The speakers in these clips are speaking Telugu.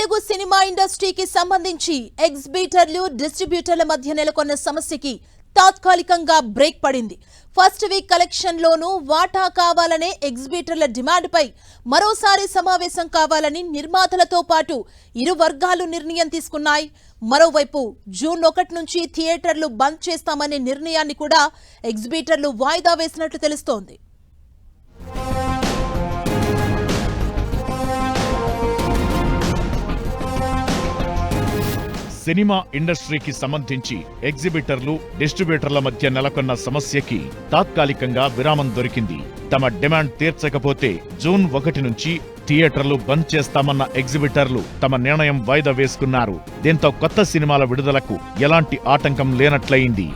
తెలుగు సినిమా ఇండస్ట్రీకి సంబంధించి ఎగ్జిబిటర్లు డిస్ట్రిబ్యూటర్ల మధ్య నెలకొన్న సమస్యకి తాత్కాలికంగా బ్రేక్ పడింది. ఫస్ట్ వీక్ కలెక్షన్ లోనూ వాటా కావాలనే ఎగ్జిబిటర్ల డిమాండ్ పై మరోసారి సమావేశం కావాలని నిర్మాతలతో పాటు ఇరు వర్గాలు నిర్ణయం తీసుకున్నాయి. మరోవైపు జూన్ ఒకటి నుంచి థియేటర్లు బంద్ చేస్తామనే నిర్ణయాన్ని కూడా ఎగ్జిబిటర్లు వాయిదా వేసినట్లు తెలుస్తోంది. సినిమా ఇండస్ట్రీకి సంబంధించి ఎగ్జిబిటర్లు డిస్ట్రిబ్యూటర్ల మధ్య నెలకొన్న సమస్యకి తాత్కాలికంగా విరామం దొరికింది. తమ డిమాండ్ తీర్చకపోతే జూన్ ఒకటి నుంచి థియేటర్లు బంద్ చేస్తామన్న ఎగ్జిబిటర్లు తమ నిర్ణయం వాయిదా వేసుకున్నారు. దీంతో కొత్త సినిమాల విడుదలకు ఎలాంటి ఆటంకం లేనట్లయింది.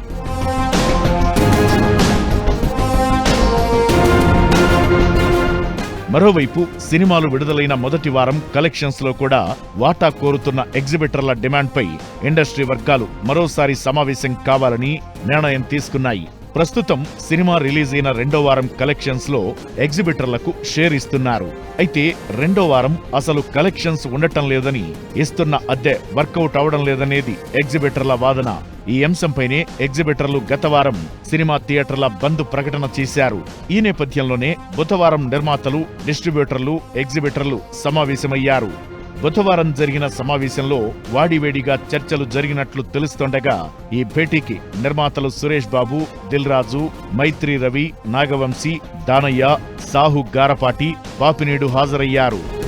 మరోవైపు సినిమాలు విడుదలైన మొదటి వారం కలెక్షన్స్లో కూడా వాటా కోరుతున్న ఎగ్జిబిటర్ల డిమాండ్పై ఇండస్ట్రీ వర్గాలు మరోసారి సమావేశం కావాలని నిర్ణయం తీసుకున్నాయి. ప్రస్తుతం సినిమా రిలీజ్ అయిన రెండో వారం కలెక్షన్స్లో ఎగ్జిబిటర్లకు షేర్ ఇస్తున్నారు. అయితే రెండో వారం అసలు కలెక్షన్స్ ఉండటం లేదని ఇస్తున్న అద్దె వర్కౌట్ అవడం లేదనేది ఎగ్జిబిటర్ల వాదన. ఈ అంశంపైనే ఎగ్జిబిటర్లు గత వారం సినిమా థియేటర్ల బంద్ ప్రకటన చేశారు. ఈ నేపథ్యంలోనే బుధవారం నిర్మాతలు డిస్ట్రిబ్యూటర్లు ఎగ్జిబిటర్లు సమావేశమయ్యారు. బుధవారం జరిగిన సమావేశంలో వాడివేడిగా చర్చలు జరిగినట్లు తెలుస్తుండగా ఈ భేటీకి నిర్మాతలు సురేష్ బాబు దిల్ రాజు మైత్రి రవి నాగవంశీ దానయ్య సాహు గారపాటి పాపినేడు హాజరయ్యారు.